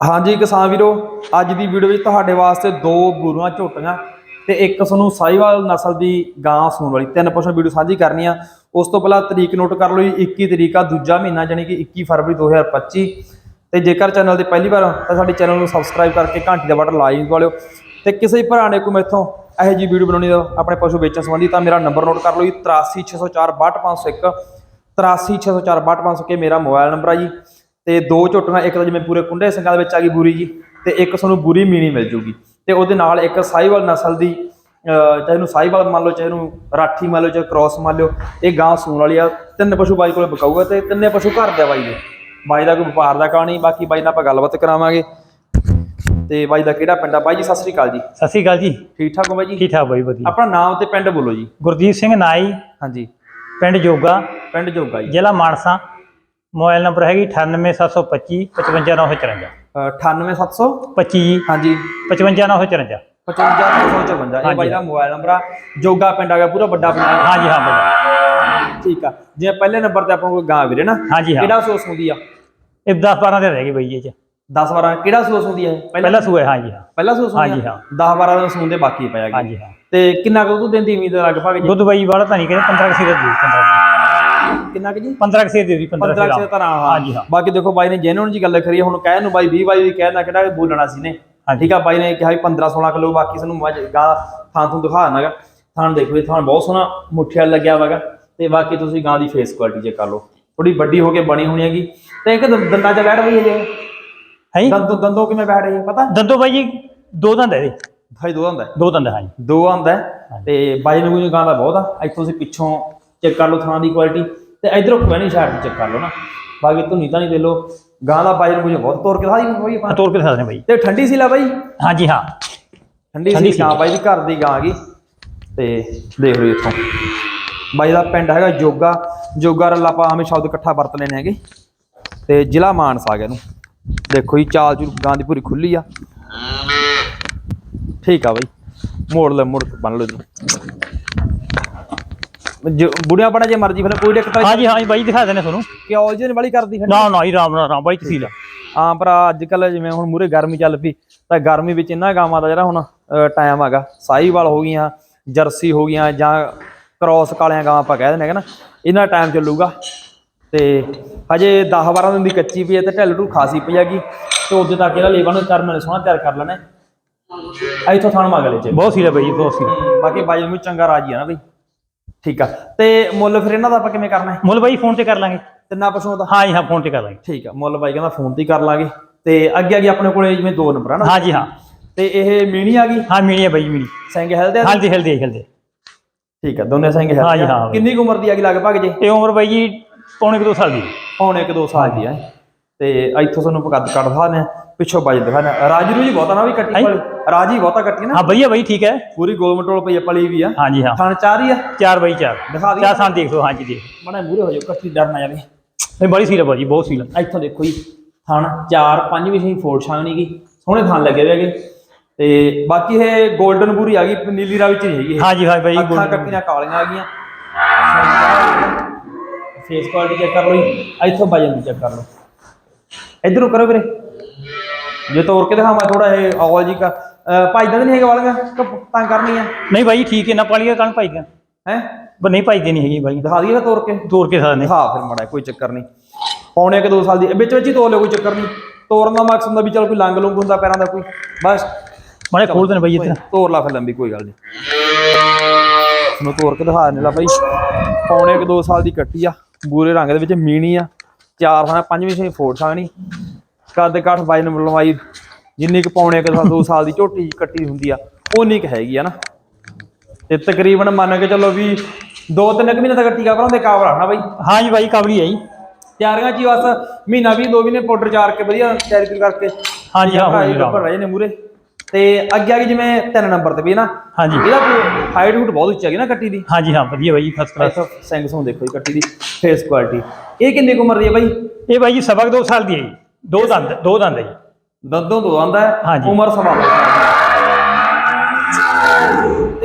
ਹਾਂਜੀ ਕਿਸਾਨ ਵੀਰੋ, ਅੱਜ ਦੀ ਵੀਡੀਓ ਵਿੱਚ ਤੁਹਾਡੇ ਵਾਸਤੇ ਦੋ ਗੁਰੂਆਂ ਝੋਟੀਆਂ ਤੇ ਇੱਕ ਤੁਹਾਨੂੰ ਸਾਈਵਾਲ ਨਸਲ ਦੀ ਗਾਂ ਸੂਣ ਵਾਲੀ, ਤਿੰਨ ਪਸ਼ੂ ਵੀਡੀਓ ਸਾਂਝੀ ਕਰਨੀ ਆ। ਉਸ ਤੋਂ ਪਹਿਲਾਂ ਤਰੀਕ ਨੋਟ ਕਰ ਲਓ ਜੀ 21 ਤਰੀਕ ਆ, ਦੂਜਾ ਮਹੀਨਾ ਜਾਨੀ ਕਿ 21 ਫਰਵਰੀ 2025 ਤੇ ਜੇਕਰ ਚੈਨਲ ਤੇ ਪਹਿਲੀ ਵਾਰ ਤਾਂ ਸਾਡੇ ਚੈਨਲ ਨੂੰ ਸਬਸਕ੍ਰਾਈਬ ਕਰਕੇ ਘੰਟੀ ਦਾ ਬਟਨ ਲਾਈਕ ਵਾਲਿਓ ਤੇ ਕਿਸੇ ਭਰਾ ਨੇ ਕੋਈ ਮੈਥੋਂ ਇਹੋ ਜੀ ਵੀਡੀਓ ਬਣਾਉਣੀ ਹੋ ਆਪਣੇ ਪਸ਼ੂ ਵੇਚਣ ਸੰਬੰਧੀ, ਤਾਂ ਮੇਰਾ ਨੰਬਰ ਨੋਟ ਕਰ ਲਓ ਜੀ 83604 83604 ਕੇ ਮੇਰਾ ਮੋਬਾਈਲ ਨੰਬਰ ਆ ਜੀ। ਤੇ ਦੋ ਝੋਟੀਆਂ ਇੱਕ ਤਾਂ ਜਿਵੇਂ ਪੂਰੇ ਕੁੰਡੇ ਸਿੰਘਾਂ ਦੇ ਵਿੱਚ ਆ ਗਈ ਬੂਰੀ ਜੀ ਤੇ ਇੱਕ ਤੁਹਾਨੂੰ ਬੂਰੀ ਮੀਣੀ ਮਿਲ ਜੂਗੀ। ਤੇ ਉਹਦੇ ਨਾਲ ਇੱਕ ਸਾਈਵਾਲ ਨਸਲ ਦੀ ਚਾਹੇ ਇਹਨੂੰ ਸਾਈਵਾਲ ਮੰਨ ਲਓ ਚਾਹੇ ਇਹਨੂੰ ਰਾਠੀ ਮੰਨ ਲਓ ਚਾਹੇ ਕ੍ਰਾਸ ਮੰਨ ਲਓ ਇਹ ਗਾਂ ਸੂਣ ਵਾਲੀ ਆ। ਤਿੰਨ ਪਸ਼ੂ ਬਾਈ ਕੋਲੇ ਬਕਾਊਗਾ ਤੇ ਤਿੰਨੇ ਪਸ਼ੂ ਘਰ ਦੇ ਬਾਈ ਦੇ। ਬਾਈ ਦਾ ਕੋਈ ਵਪਾਰ ਦਾ ਕਹਾਣੀ ਬਾਕੀ ਬਾਈ ਨਾਲ ਆਪਾਂ ਗੱਲਬਾਤ ਕਰਾਵਾਂਗੇ। ਤੇ ਬਾਈ ਦਾ ਕਿਹੜਾ ਪਿੰਡ ਆ? ਬਾਈ ਜੀ ਸਤਿ ਸ੍ਰੀ ਅਕਾਲ ਜੀ। ਸਤਿ ਸ਼੍ਰੀ ਅਕਾਲ ਜੀ। ਠੀਕ ਠਾਕ ਹੋ ਬਾਈ ਜੀ? ਠੀਕ ਠਾਕ ਬਾਈ ਵਧੀਆ। ਆਪਣਾ ਨਾਮ ਤੇ ਪਿੰਡ ਬੋਲੋ ਜੀ। ਗੁਰਜੀਤ ਸਿੰਘ ਨਾਈ ਹਾਂਜੀ। ਪਿੰਡ ਜੋਗਾ। ਪਿੰਡ ਜੋਗਾ ਜੀ। ਜ਼ਿਲ੍ਹਾ ਮਾਨਸਾ। ਮੋਬਾਈਲ ਨੰਬਰ ਹੈਗੀ 98725 55954 98700 25 ਜੀ ਹਾਂਜੀ। 55954 55954 ਇਹ ਬਾਈ ਦਾ ਮੋਬਾਈਲ ਨੰਬਰ ਆ। ਜੋਗਾ ਪਿੰਡ ਆ ਗਿਆ ਪੂਰਾ ਵੱਡਾ ਪਿੰਡ ਆ। ਹਾਂਜੀ ਹਾਂ ਬਾਈ ਠੀਕ ਆ। ਜਿਵੇਂ ਪਹਿਲੇ ਨੰਬਰ ਤੇ ਆਪਾਂ ਕੋਲ ਗਾਂ ਵੀਰੇ ਨਾ ਹਾਂਜੀ ਹਾਂ। ਕਿਹੜਾ ਸੋਸ ਹੁੰਦੀ ਆ? ਇਹ 10 12 ਦੇ ਰਹਿ ਗਏ ਬਾਈ ਇਹ ਚ। 10 12 ਕਿਹੜਾ ਸੋਸ ਹੁੰਦੀ ਹੈ ਪਹਿਲਾ ਸੂਆ ਹਾਂਜੀ ਹਾਂ। ਪਹਿਲਾ ਸੋਸ ਹੁੰਦੀ ਹਾਂਜੀ, ਹਾਂ। 10 12 ਦਿਨ ਸੂਣ ਦੇ ਬਾਕੀ ਪਿਆ ਗਿਆ। ਹਾਂਜੀ ਹਾਂ। ਤੇ ਕਿੰਨਾ ਕੁ ਦੁੱਧ ਦਿੰਦੀ ਉਮੀਦ ਲਗਭਗ ਦੁੱਧ ਬਾਈ ਵਾਲਾ ਤਾਂ ਨਹੀਂ ਕਹਿੰਦੇ 15 ਕਿਸੇ ਦੇ ਦਿਓ 15 ਕਿੰਨਾ ਕੁ ਜੀ? 15 ਕਿਸੇ ਦੇ ਦਿਓ 15 15 ਸੇ ਤਰ੍ਹਾਂ ਹਾਂਜੀ, ਹਾਂ। ਬਾਕੀ ਦੇਖੋ ਬਾਈ ਨੇ ਜੈਨੂਨ ਜੀ ਗੱਲ ਕਰੀ ਹੁਣ ਕਹਿਣ ਨੂੰ ਬਾਈ 20 ਬਾਈ ਵੀ ਕਹਿਣਾ ਕਿਹੜਾ ਬੋਲਣਾ ਸੀ ਨੇ। ਠੀਕ ਆ ਬਾਈ ਨੇ ਕਿਹਾ ਵੀ 15 16 ਕਿਲੋ ਬਾਕੀ ਸਾਨੂੰ ਗਾਂ ਥਾਂ ਤੋਂ ਦਿਖਾਣਾਗਾ ਥਾਂ ਦੇਖੋ ਇਹ ਥਾਂ ਬਹੁਤ ਸੋਹਣਾ ਮੁੱਠਿਆ ਲੱਗਿਆ ਵਾਗਾ ਤੇ ਬਾਕੀ ਤੁਸੀਂ ਗਾਂ ਦੀ ਫੇਸ ਕੁਆਲਿਟੀ ਚੈੱਕ ਕਰ ਲਓ। ਥੋੜੀ ਵੱਡੀ ਹੋ ਕੇ ਬਣੀ ਹੋਣੀ ਹੈਗੀ। ਤੇ ਇੱਕ ਦੰ- ਦੰਦਾਂ 'ਚ ਬੈਠ ਰਹੀ ਹੈ ਜੇ? ਹੈ ਦੰਦੋਂ ਦੰਦੋਂ ਕਿਵੇਂ ਬੈਠ ਰਹੀ ਹੈ ਪਤਾ? ਦੰਦੋ ਬਾਈ ਜੀ ਦੋ ਦੰਦ ਹੈ ਇਹਦੇ। ਭਾਈ ਦੋ ਹੁੰਦਾ ਦੋ ਦੰਦ ਹਾਂਜੀ ਦੋ ਆਂਦਾ ਤੇ ਬਾਈ ਨੂੰ ਗਾਂ ਦਾ ਬਹੁਤ ਆ। ਇੱਥੋਂ ਤੁਸੀਂ ਪਿੱਛੋਂ ਚੈੱਕ ਕਰ ਲਓ ਥਾਂ ਦੀ ਕੁਆਲਿਟੀ ਤੇ ਇਧਰੋਂ ਨਹੀਂ ਸ਼ਾਟ ਚੈੱਕ ਕਰ ਲਓ ਨਾ ਬਾਕੀ ਧੁਨੀ ਤਾਂ ਨਹੀਂ ਦੇ ਲਓ ਗਾਂ ਦਾ ਬਾਈ ਨੂੰ ਕੋਈ ਬਹੁਤ ਤੋਰ ਕੇ ਦਿਖਾ ਦੀ ਆਪਾਂ। ਤੋਰ ਕੇ ਦਿਖਾ ਦੇ ਬਾਈ। ਤੇ ਠੰਡੀ ਸੀ ਲਾ ਬਾਈ? ਹਾਂਜੀ ਹਾਂ। ਠੰਡੀ ਸੀ। ਗਾਂ ਬਾਈ ਦੀ ਘਰ ਦੀ ਗਾਂ ਗਈ। ਤੇ ਦੇਖ ਲਓ ਇੱਥੋਂ। ਬਾਈ ਦਾ ਪਿੰਡ ਹੈਗਾ ਜੋਗਾ ਜੋਗਾ ਰੱਲਾ ਆਪਾਂ ਹਮੇ ਸ਼ਬਦ ਇਕੱਠਾ ਵਰਤ ਲੈਣੇ ਹੈਗੇ। ਤੇ ਜ਼ਿਲ੍ਹਾ ਮਾਨਸਾ ਆ ਗਿਆ ਇਹਨੂੰ। ਦੇਖੋ ਜੀ ਚਾਲ ਚੂਲ ਗਾਂ ਦੀ ਪੂਰੀ ਖੁੱਲੀ ਆ। ਠੀਕ ਆ ਬਾਈ। ਮੋੜ ਲੈ ਮੋੜ ਬੰਨ ਲਓ ਇਹਨੂੰ। ਬੁੜੀਆਂ ਬਣਾ ਜੇ ਮਰਜ਼ੀ ਫਿਰ ਕੋਈ ਦਿੱਕਤ ਹਾਂਜੀ ਹਾਂ ਜੀ ਬਾਈ ਦਿਖਾ ਦੇਣੇ ਤੁਹਾਨੂੰ। ਕਿ ਔਲਜਨ ਵਾਲੀ ਕਰਦੀ ਫਿਰ ਨਾ ਨਾ ਹੀ ਰਾਮ ਰਾਮ ਰਾਮ ਬਾਈ ਤਸੀਲ ਹਾਂ ਭਰਾ ਅੱਜ ਕੱਲ ਜਿਵੇਂ ਹੁਣ ਮੂਰੇ ਗਰਮੀ ਚੱਲ ਪਈ ਤਾਂ ਗਰਮੀ ਵਿੱਚ ਇਹਨਾਂ ਗਾਵਾਂ ਦਾ ਜਿਹੜਾ ਹੁਣ ਟਾਈਮ ਹੈਗਾ। ਸਾਹੀਵਾਲ ਹੋ ਗਈਆਂ ਜਰਸੀ ਹੋ ਗਈਆਂ ਜਾਂ ਕ੍ਰੋਸ ਕਾਲੀਆਂ ਗਾਵਾਂ ਆਪਾਂ ਕਹਿ ਦਿੰਦੇ ਹੈਗੇ ਨਾ ਇਹਨਾਂ ਟਾਈਮ ਚੱਲੂਗਾ। ਤੇ ਹਜੇ 10 12 ਦਿਨ ਦੀ ਕੱਚੀ ਪਈ ਹੈ ਤੇ ਢਿੱਲ ਢੂ ਖਾਸੀ ਪਈ ਹੈਗੀ। ਤੇ ਉਦੋਂ ਤੱਕ ਇਹਦਾ ਲੇਵਾ ਨੂੰ ਕਰਮ ਨੇ ਸੋਹਣਾ ਤਿਆਰ ਕਰ ਲੈਣਾ ਹੈ। ਇੱਥੋਂ ਥਣ ਮਗਲੇ ਚ ਬਹੁਤ ਸੀਲਾ ਬਾਈ ਜੀ ਬਹੁਤ ਸੀਲਾ ਬਾਕੀ ਬਾਈ ਨੂੰ ਚੰਗਾ ਰਾਜੀ ਆ ਨਾ ਬਈ। ਠੀਕ ਆ। ਤੇ ਮੁੱਲ ਫਿਰ ਇਹਨਾਂ ਦਾ ਆਪਾਂ ਕਿਵੇਂ ਕਰਨਾ ਹੈ? ਮੁੱਲ ਬਾਈ ਫੋਨ ਤੇ ਕਰ ਲਾਂਗੇ। ਤਿੰਨਾਂ ਪਸ਼ੂਆਂ ਦਾ? ਹਾਂ ਜੀ ਹਾਂ ਫੋਨ ਤੇ ਕਰ ਲਾਂਗੇ। ਠੀਕ ਆ ਮੁੱਲ ਬਾਈ ਕਹਿੰਦਾ ਫੋਨ ਤੇ ਹੀ ਕਰ ਲਾਂਗੇ। ਤੇ ਅੱਗੇ ਅੱਗੇ ਆਪਣੇ ਕੋਲੇ ਜਿਵੇਂ ਦੋ ਨੰਬਰ ਆ ਨਾ। ਹਾਂ ਜੀ ਹਾਂ। ਤੇ ਇਹ ਮੀਣੀ ਆ ਗਈ? ਹਾਂ ਮੀਣੀ ਹੈ ਬਾਈ ਮੀਣੀ। ਸਿੰਘ ਹੈਲਦੇ ਆ ਹਾਂਜੀ ਹਿਲਦੇ ਹਿਲਦੇ ਠੀਕ ਆ ਦੋਨੇ ਸਿੰਘ ਹੈਲਦੇ ਆ। ਹਾਂ। ਕਿੰਨੀ ਕੁ ਉਮਰ ਦੀ ਆ ਗਈ ਲਗਭਗ ਜੇ? ਇਹ ਉਮਰ ਬਾਈ ਜੀ ਪੌਣੇ ਕੁ ਦੋ ਸਾਲ ਦੀ। ਪੌਣੇ ਇੱਕ ਦੋ ਸਾਲ ਦੀ ਆ। ਤੇ ਇੱਥੋਂ ਤੁਹਾਨੂੰ ਕੱਦ ਕੱਢ ਦਿਖਾਣੇ ਪਿੱਛੋਂ ਬਾਜ ਦਿਖਾਣੇ ਰਾਜੀ ਰੂਜੀ ਬਹੁਤਾ ਨਾ ਵੀ ਕੱਟੀ? ਪਲੀ ਰਾਜੀ ਬਹੁਤਾ ਕੱਟੀ ਨਾ। ਹਾਂ ਵਧੀਆ ਬਾਈ ਠੀਕ ਹੈ। ਪੂਰੀ ਗੋਲ ਮਟੋਲ ਪਈ ਪਲੀ ਵੀ ਆ। ਹਾਂ ਜੀ ਹਾਂ। ਥਣ ਚਾਰ ਹੀ ਆ। ਚਾਰ ਬਾਈ ਚਾਰ। ਦਿਖਾ ਦੀ। ਚਾਰ ਸਾਂ ਦੇਖ ਲਓ ਹਾਂਜੀ ਦੇਖ। ਮਨੇ ਮੂਰੇ ਹੋ ਜਾਓ ਕੱਟੀ ਡਰ ਨਾ ਜਾਵੇ ਇਹ ਬੜੀ ਸੀਲਾ ਬਾਈ ਜੀ ਬਹੁਤ ਸੀਲਾ ਇੱਥੋਂ ਦੇਖੋ ਜੀ ਥਣ ਚਾਰ ਪੰਜ ਵੀ ਸਹੀ ਫੋੜ ਛਾਂ ਨਹੀਂ ਗਈ ਸੋਹਣੇ ਥਣ ਲੱਗੇ ਹੋਏ ਹੈਗੇ। ਤੇ ਬਾਕੀ ਇਹ 골ਡਨ ਬੂਰੀ ਆ ਗਈ ਨੀਲੀ ਰਾਵੀ ਚ ਨਹੀਂ ਹੈਗੀ ਇਹ। ਹਾਂ ਜੀ ਅੱਖਾਂ ਕੱਟੀਆਂ ਕਾਲੀਆਂ ਆ ਗਈਆਂ। ਫੇਸ ਕੁਆਲਿਟੀ ਚੈੱਕ ਕਰ ਲਓ ਜੀ। ਇੱਥੋਂ ਵਜਨ ਦੀ ਚੈੱਕ ਕਰ ਲਓ। ਇਧਰੋਂ ਕਰੋ ਵੀਰੇ। ਜੇ ਤੋੜ ਕੇ ਦਿਖਾਵਾਂ ਥੋੜਾ ਇਹ ਆਵਾਜ਼ ਜੀ ਕਾ ਭਾਈ ਦਾ ਨਹੀਂ ਹੈਗਾ ਵਾਲੀਆਂ ਤਾਂ ਕਰਨੀ ਆ ਨਹੀਂ ਬਾਈ ਠੀਕ ਹੈ ਨਾ ਪਾਲੀਆ ਕਣ ਭਾਈ ਦਾ ਹੈ? ਪਰ ਨਹੀਂ ਭਾਈ ਦੀ ਨਹੀਂ ਹੈਗੀ ਬਾਈ। ਦਿਖਾ ਦਈਏ ਤੋੜ ਕੇ। ਤੋੜ ਕੇ ਸਾਨੇ ਦਿਖਾ ਫਿਰ ਮੜਾ ਕੋਈ ਚੱਕਰ ਨਹੀਂ। ਪੌਣੇ ਕਿ 2 ਸਾਲ ਦੀ ਵਿੱਚ ਵਿੱਚ ਹੀ ਤੋੜ ਲਿਓ ਕੋਈ ਚੱਕਰ ਨਹੀਂ। ਤੋੜਨ ਦਾ ਮਕਸਦ ਹੁੰਦਾ ਵੀ ਚਲ ਕੋਈ ਲੰਗ ਲੁੰਗ ਹੁੰਦਾ ਪੈਰਾਂ ਦਾ ਕੋਈ। ਬਸ। ਮਾੜੇ ਖੋਲ ਦੇਣ ਬਾਈ ਇੱਥੇ ਤੋੜ ਲਾ ਫਿਰ ਲੰਬੀ ਕੋਈ ਗੱਲ ਨਹੀਂ। ਤੁਹਾਨੂੰ ਤੋੜ ਕੇ ਦਿਖਾ ਦਿੰਦੇ ਲਾ ਬਾਈ। ਪੌਣੇ ਕਿ 2 ਸਾਲ ਦੀ ਕੱਟੀ ਆ। ਬੂਰੇ ਰੰਗ ਦੇ ਵਿੱਚ ਮੀਣੀ ਆ। ਚਾਰ ਥਾਂ ਪੰਜਵੀਂ ਛੇ ਫੋੜ ਸਾਣੀ ਕੱਦ ਕਾਠ ਬਾਈ ਨੂੰ ਲੰਬਾਈ ਜਿੰਨੀ ਕੁ ਪੌਣੇ ਕਿ 2 ਸਾਲ ਦੀ ਝੋਟੀ ਕੱਟੀ ਹੁੰਦੀ ਆ ਉਨੀ ਕੁ ਹੈਗੀ ਆ ਨਾ। ਤੇ ਤਕਰੀਬਨ ਮੰਨ ਕੇ ਚੱਲੋ ਵੀ ਦੋ ਤਿੰਨ ਕੁ ਮਹੀਨੇ ਤੱਕ ਟੀਕਾ ਭਰਾਉਂਦੇ ਕਾਬ ਰੱਖਣਾ ਬਾਈ? ਹਾਂ ਜੀ ਬਾਈ ਕਾਬਲੀ ਹੈ ਜੀ। ਤਿਆਰੀਆਂ ਚ ਹੀ ਬਸ ਮਹੀਨਾ ਵੀ ਦੋ ਮਹੀਨੇ ਪਾਊਡਰ ਚਾਰ ਕੇ ਵਧੀਆ ਤਿਆਰੀ ਕਰਕੇ ਹਾਂ ਜੀ, ਹਾਂ, ਹੋ ਜੀ, ਉੱਪਰ ਰਹੇ ਨੇ ਮੂਰੇ ਤੇ ਅੱਗੇ ਆ ਗਈ ਜਿਵੇਂ ਤਿੰਨ ਨੰਬਰ ਤੇ ਵੀ ਨਾ ਹਾਂ ਜੀ ਇਹਦਾ ਹਾਈਟ ਹੂਟ ਬਹੁਤ ਉੱਚੀ ਹੈਗੀ ਨਾ ਕੱਟੀ ਦੀ? ਹਾਂ ਜੀ ਹਾਂ ਵਧੀਆ ਬਾਈ ਫਸਟ ਕਲਾਸ ਸਿੰਘ ਸੋਂ ਦੇਖੋ ਜੀ ਕੱਟੀ ਦੀ ਫੇਸ ਕੁਆਲਿਟੀ ਇਹ ਕਿੰਨੀ ਕੁ ਉਮਰ ਦੀ ਹੈ ਬਾਈ? ਇਹ ਬਾਈ ਜੀ ਸਬਕ ਦੋ ਸਾਲ ਦੀ ਹੈ ਜੀ। ਦੋ ਦੰਦ ਦੋ ਦੰਦ ਹੈ ਜੀ। ਦੰਦੋਂ ਦੋ ਆਂਦਾ ਹੈ ਹਾਂਜੀ। ਉਮਰ ਸਵਾ ਦੀ।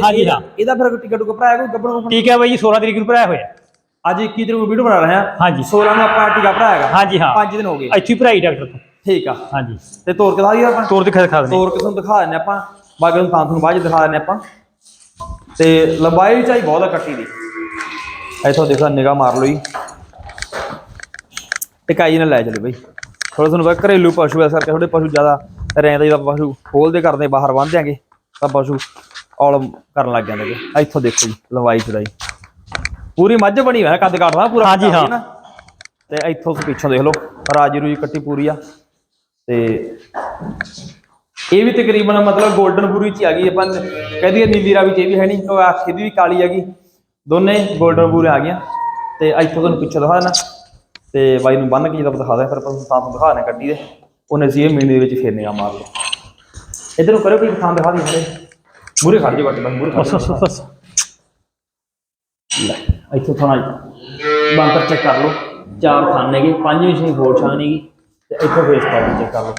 ਹਾਂ। ਇਹਦਾ ਫਿਰ ਟਿਕਟ ਟੁਕ ਭਰਾਇਆ ਕੋਈ ਗੱਬੜ ਨੂੰ ਠੀਕ ਹੈ ਬਾਈ ਜੀ 16 ਤਰੀਕ ਨੂੰ ਭਰਾਇਆ ਹੋਇਆ। ਅੱਜ 21 ਤਰੀਕ ਨੂੰ ਵੀਡੀਓ ਬਣਾ ਰਹੇ ਹਾਂ। ਹਾਂਜੀ। 16 ਨੂੰ ਆਪਾਂ ਟਿਕਾ ਭਰਾਇਆਗਾ ਹਾਂ ਜੀ ਹਾਂ। 5 ਦਿਨ ਹੋ ਗਏ। ਇੱਥੇ ਭਰਾਈ ਡਾਕਟਰ ਤੋਂ। ਠੀਕ ਆ। ਹਾਂਜੀ। ਤੇ ਤੋਰ ਕੇ ਦਿਖਾ ਦਈਏ ਆਪਾਂ? ਤੋਰ ਦਿਖਾ ਦਿਖਾ ਦਿੰਦੇ ਤੋਰ ਕੇ ਤੁਹਾਨੂੰ ਦਿਖਾ ਦਿੰਦੇ ਆਪਾਂ। ਬਾਕੀ ਨੂੰ ਤਾਂ ਤੁਹਾਨੂੰ ਬਾਅਦ ਚ ਦਿਖਾ ਦਿੰਦੇ ਆਪਾਂ। ਤੇ ਲੰਬਾਈ ਚਾਈ ਬਹੁਤ ਆ ਕੱਟੀ ਦੀ। ਇੱਥੋਂ ਦੇਖੋ ਨਿਗਾਹ ਮਾਰ ਲਓ ਜੀ। ਟਿਕਾਈ ਨਾਲ ਲੈ ਚਲੇ ਬਈ। ਥੋੜਾ ਤੁਹਾਨੂੰ ਪਤਾ ਘਰੇਲੂ ਪਸ਼ੂ ਐ ਕਰਕੇ ਥੋੜੇ ਪਸ਼ੂ ਜ਼ਿਆਦਾ ਰਹਿੰਦੇ ਜਦੋਂ ਪਸ਼ੂ ਖੋਲਦੇ ਕਰਦੇ ਬਾਹਰ ਬੰਨ ਦਿਆਂਗੇ। ਤਾਂ ਪਸ਼ੂ ਔਲ ਕਰਨ ਲੱਗ ਜਾਂਦੇ ਗੇ। ਇੱਥੋਂ ਦੇਖੋ ਜੀ ਲੰਬਾਈ ਚੜਾਈ। ਪੂਰੀ ਮੱਝ ਬਣੀ ਹੋਇਆ ਕੱਦ ਕਾਟਦਾ ਪੂਰਾ। ਹਾਂਜੀ, ਹਾਂ। ਨਾ। ਤੇ ਇੱਥੋਂ ਪਿੱਛੋਂ ਦੇਖ ਲਓ ਰਾਜੀ ਰੂਜੀ ਕੱਟੀ ਪੂਰੀ ਆ। ਤੇ ਇਹ ਵੀ ਤਕਰੀਬਨ ਮਤਲਬ 골ਡਨ ਪੂਰੀ ਚ ਹੀ ਆ ਗਈ, ਆਪਾਂ ਕਹਦੀ ਨੀਲੀ ਰਾਵੀ ਚ ਇਹ ਵੀ ਹੈ ਨਹੀਂ ਉਹ ਅੱਖ ਇਹਦੀ ਵੀ ਕਾਲੀ ਹੈਗੀ, ਦੋਨੇ 골ਡਨ ਪੂਰੇ ਆ ਗਈਆਂ। ਤੇ ਇੱਥੋਂ ਤੁਹਾਨੂੰ ਪਿੱਛੇ ਦਿਖਾ ਦੇਣਾ। ਤੇ ਬਾਈ ਨੂੰ ਬੰਨ ਕੇ ਜਦੋਂ ਦਿਖਾ ਦੇ ਫਿਰ ਆਪਾਂ ਤੁਹਾਨੂੰ ਦਿਖਾ ਦੇਣਾ ਕੱਢੀ ਦੇ। ਉਹਨੇ ਸੀ ਇਹ ਮੀਨੀ ਦੇ ਵਿੱਚ ਫੇਰਨੇ ਆ ਮਾਰ ਲਓ ਇਧਰੋਂ ਕਰੋ ਕੋਈ ਥਾਂ ਦਿਖਾ ਦੀ ਹਲੇ ਮੂਰੇ ਖੜ ਜਾ ਬੱਟ ਮੂਰੇ ਖੜ ਬਸ ਲੈ, ਇੱਥੋਂ ਥਾਂ ਬੰਕਰ ਚੈੱਕ ਕਰ ਲਓ। ਚਾਰ ਥਾਂ ਗਏ ਪੰਜਵੀਂ ਛੇ ਹੋਰ ਛਾਂ ਨੇਗੀ। ਤੇ ਇੱਥੋਂ ਫੇਸ ਕਰ ਚੈੱਕ ਕਰ ਲਓ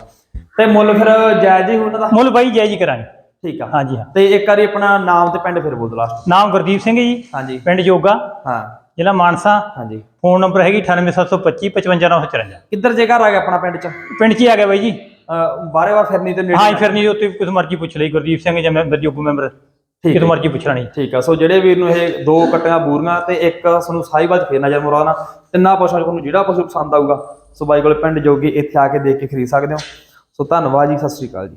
ਤੇ ਮੁੱਲ ਫਿਰ ਜਾਇਜ਼ ਹੀ ਉਹਨਾਂ ਦਾ ਮੁੱਲ ਬਾਈ ਜੈ ਜੀ ਕਰਾਂਗੇ। ਠੀਕ ਆ। ਹਾਂਜੀ ਹਾਂ। ਤੇ ਇੱਕ ਵਾਰੀ ਆਪਣਾ ਨਾਮ ਤੇ ਪਿੰਡ ਫਿਰ ਬੋਲ ਦਿਓ ਲਾਸਟ ਨਾਮ ਗੁਰਦੀਪ ਸਿੰਘ ਜੀ। ਹਾਂਜੀ। ਪਿੰਡ ਜੋਗਾ। ਹਾਂ। ਜ਼ਿਲ੍ਹਾ ਮਾਨਸਾ। ਹਾਂਜੀ। ਫੋਨ ਨੰਬਰ ਹੈਗੀ 98725 55954 ਕਿੱਧਰ ਜੇ ਘਰ ਆ ਗਿਆ ਆਪਣਾ ਪਿੰਡ ਚ? ਪਿੰਡ 'ਚ ਹੀ ਆ ਗਿਆ ਬਾਈ ਜੀ। ਬਾਰੇ ਵਾਰ ਫਿਰਨੀ ਤੇ ਨੇੜੇ ਹਾਂ ਫਿਰਨੀ ਦੇ ਉੱਤੇ ਕਿਸ ਮਰਜ਼ੀ ਪੁੱਛ ਲਈ। ਗੁਰਦੀਪ ਸਿੰਘ ਜਾਂ ਮੈਂਬਰ ਜੋਗੂ ਮੈਂਬਰ ਠੀਕ ਹੈ। ਮਰਜ਼ੀ ਪੁੱਛ ਲੈਣੀ। ਠੀਕ ਆ ਸੋ ਜਿਹੜੇ ਵੀਰ ਨੂੰ ਇਹ ਦੋ ਕਟੀਆਂ ਬੂਰੀਆਂ ਤੇ ਇੱਕ ਤੁਹਾਨੂੰ ਸਾਈਵਾਲ ਫੇਰ ਨਜ਼ਰ ਮੁਰਾਨਾ ਤਿੰਨਾਂ ਪਸ਼ੂਆਂ ਚੋਂ ਤੁਹਾਨੂੰ ਜਿਹੜਾ ਪਸ਼ੂ ਪਸੰਦ ਆਊਗਾ। ਸੋ ਬਾਈ ਕੋਲ ਪਿੰਡ ਜੋਗੀ ਇੱਥੇ ਆ ਕੇ ਦੇਖ ਕੇ ਖਰੀਦ ਸਕਦੇ ਹੋ। ਸੋ ਧੰਨਵਾਦ ਜੀ ਸਤਿ ਸ੍ਰੀ ਅਕਾਲ ਜੀ।